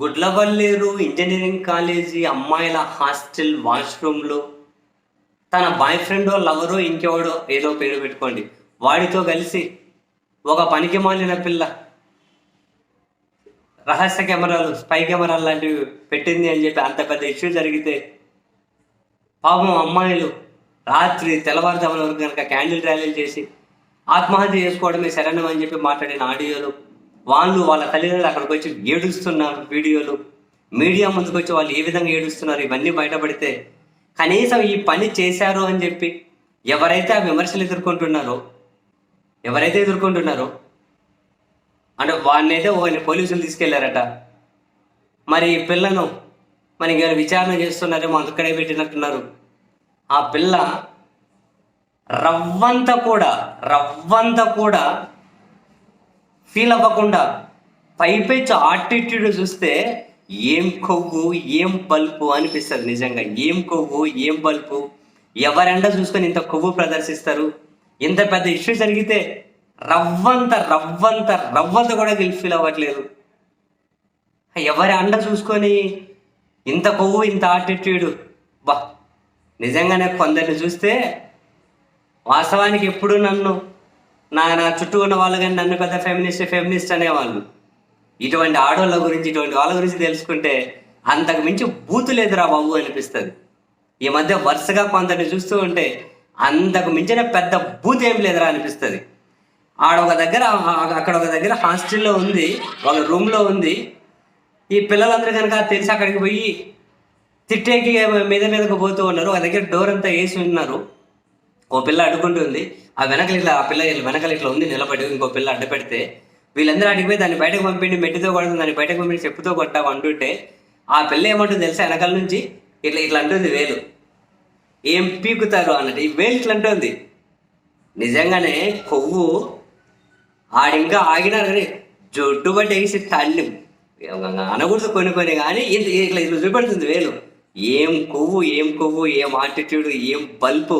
Gudlavalleru engineering college అమ్మాయిల hostel వాష్రూమ్లో. తన బాయ్ ఫ్రెండో లవరో ఇంకెవడో ఏదో పేరు పెట్టుకోండి. వాడితో కలిసి ఒక పనికి మాలిన పిల్ల. రహస్య కెమెరాలు స్పై కెమెరాలు లాంటివి పెట్టింది అని చెప్పి అంత పెద్ద ఇష్యూ జరిగితే పాపం అమ్మాయిలు రాత్రి తెల్లవారుజామున వరకు కనుక క్యాండిల్ ర్యాలీలు చేసి ఆత్మహత్య చేసుకోవడమే శరణం అని చెప్పి మాట్లాడిన ఆడియోలు వాళ్ళు వాళ్ళ తల్లిదండ్రులు అక్కడికి వచ్చి ఏడుస్తున్న వీడియోలు. మీడియా ముందుకు వచ్చి వాళ్ళు ఏ విధంగా ఏడుస్తున్నారు? ఇవన్నీ బయటపడితే కనీసం ఈ పని చేశారు అని చెప్పి ఎవరైతే ఆ విమర్శలు ఎదుర్కొంటున్నారో ఎవరైతే ఎదుర్కొంటున్నారో అంటే వాళ్ళని అయితే వాడిని పోలీసులు తీసుకెళ్ళారట. మరి ఈ పిల్లను మరి ఇంకా విచారణ చేస్తున్నారేమో అక్కడే పెట్టినట్టున్నారు. ఆ పిల్ల రవ్వంత కూడా రవ్వంత కూడా ఫీల్ అవ్వకుండా పైపెచ్చు ఆటిట్యూడ్ చూస్తే ఏం కొవ్వు ఏం బల్పు అనిపిస్తుంది నిజంగా. ఏం కొవ్వు ఏం బల్పు? ఎవరెండ చూసుకొని ఇంత కొవ్వు ప్రదర్శిస్తారు? ఇంత పెద్ద ఇష్యూ జరిగితే రవ్వంత రవ్వంత రవ్వంత కూడా గిల్ ఫీల్ అవ్వట్లేదు. ఎవరి అండ చూసుకొని ఇంత కొవ్వు ఇంత ఆటిట్యూడ్ బా నిజంగానే కొందరిని చూస్తే వాస్తవానికి ఎప్పుడు నన్ను నా నా చుట్టూ ఉన్న వాళ్ళు కానీ నన్ను పెద్ద ఫెమినిస్ట్ ఫెమినిస్ట్ అనేవాళ్ళు. ఇటువంటి ఆడవాళ్ళ గురించి ఇటువంటి వాళ్ళ గురించి తెలుసుకుంటే అంతకు మించి బూతు లేదురా బాబు అనిపిస్తుంది. ఈ మధ్య వరుసగా కొందరిని చూస్తూ ఉంటే అంతకు మించిన పెద్ద బూత్ ఏం లేదురా అనిపిస్తుంది. ఆడ ఒక దగ్గర అక్కడ ఒక దగ్గర హాస్టల్లో ఉంది ఒక రూమ్లో ఉంది. ఈ పిల్లలందరూ కనుక తెలిసి అక్కడికి పోయి తిట్టేకి మీద మీదకు పోతూ ఉన్నారు. ఒక దగ్గర డోర్ అంతా వేసి ఉన్నారు. ఓ పిల్ల అడ్డుకుంటుంది ఆ వెనకలు ఇట్లా ఆ పిల్ల వెనకలు ఇట్లా ఉంది నిలబడి ఇంకో పిల్ల అడ్డు పెడితే వీళ్ళందరూ అడిగి పోయి దాన్ని బయటకు పంపిండి. మెట్టితో కొడుతుంది. దాన్ని బయటకు పంపిండి. చెప్పుతో కొట్టావు అంటుంటే ఆ పిల్ల ఏమంటుంది తెలుసా? వెనకాల నుంచి ఇట్లా ఇట్లా అంటుంది వేలు. ఏం పీకుతారు అన్నట్టు. ఈ వేలు ఇట్లా అంటుంది. నిజంగానే కొవ్వు ఆడింకా ఆగినారు కానీ జుట్టు బట్టి వేసి తల్లి అనకూడదు కొన్ని కొన్ని కానీ ఇట్లా ఇట్లా చూపెడుతుంది వేలు. ఏం కొవ్వు ఏం కొవ్వు ఏం ఆటిట్యూడ్ ఏం బల్పు.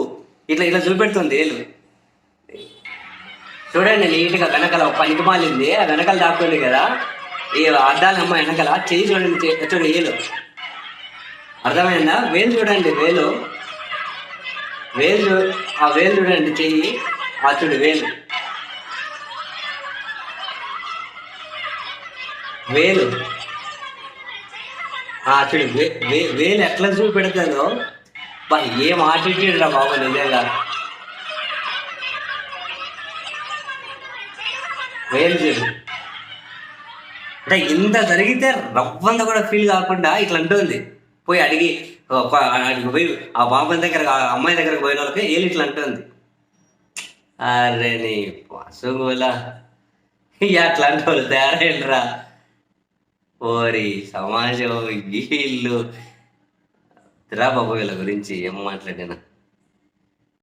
ఇట్లా ఇట్లా చూపెడుతుంది వేలు చూడండి నీట్గా వెనకాల ఒక పనికి మాలింది. ఆ వెనకాల దాక్కుంది కదా. ఈ అద్దాల అమ్మ వెనకాల. చెయ్యి చూడండి చూడండి వేలు అర్థమైందా? వేలు చూడండి వేలు. వేలు చూ- ఆ వేలు చూడండి చెయ్యి. ఆ చూడు వేలు. వేలు. ఆ చూడు వే వే- వేలు ఎట్లా చూపెడతాదో బా ఏం ఆటిట్యూడ్ రా బాబు నిజంగా. అంటే ఇంత జరిగితే రవ్వంత కూడా ఫీల్ కాకుండా ఇట్లా అంటుంది. పోయి అడిగి అడిగి పోయి ఆ బాబు దగ్గర అమ్మాయి దగ్గరకు పోయిన వాళ్ళకి ఏళ్ళు ఇట్లా అంటుంది? అరే నీ పశువుల అట్లా అంటే వాళ్ళు తయారైండ్రా. ఓరి సమాజం వీళ్ళు రా బాబు వీళ్ళ గురించి ఏం మాట్లాడినా.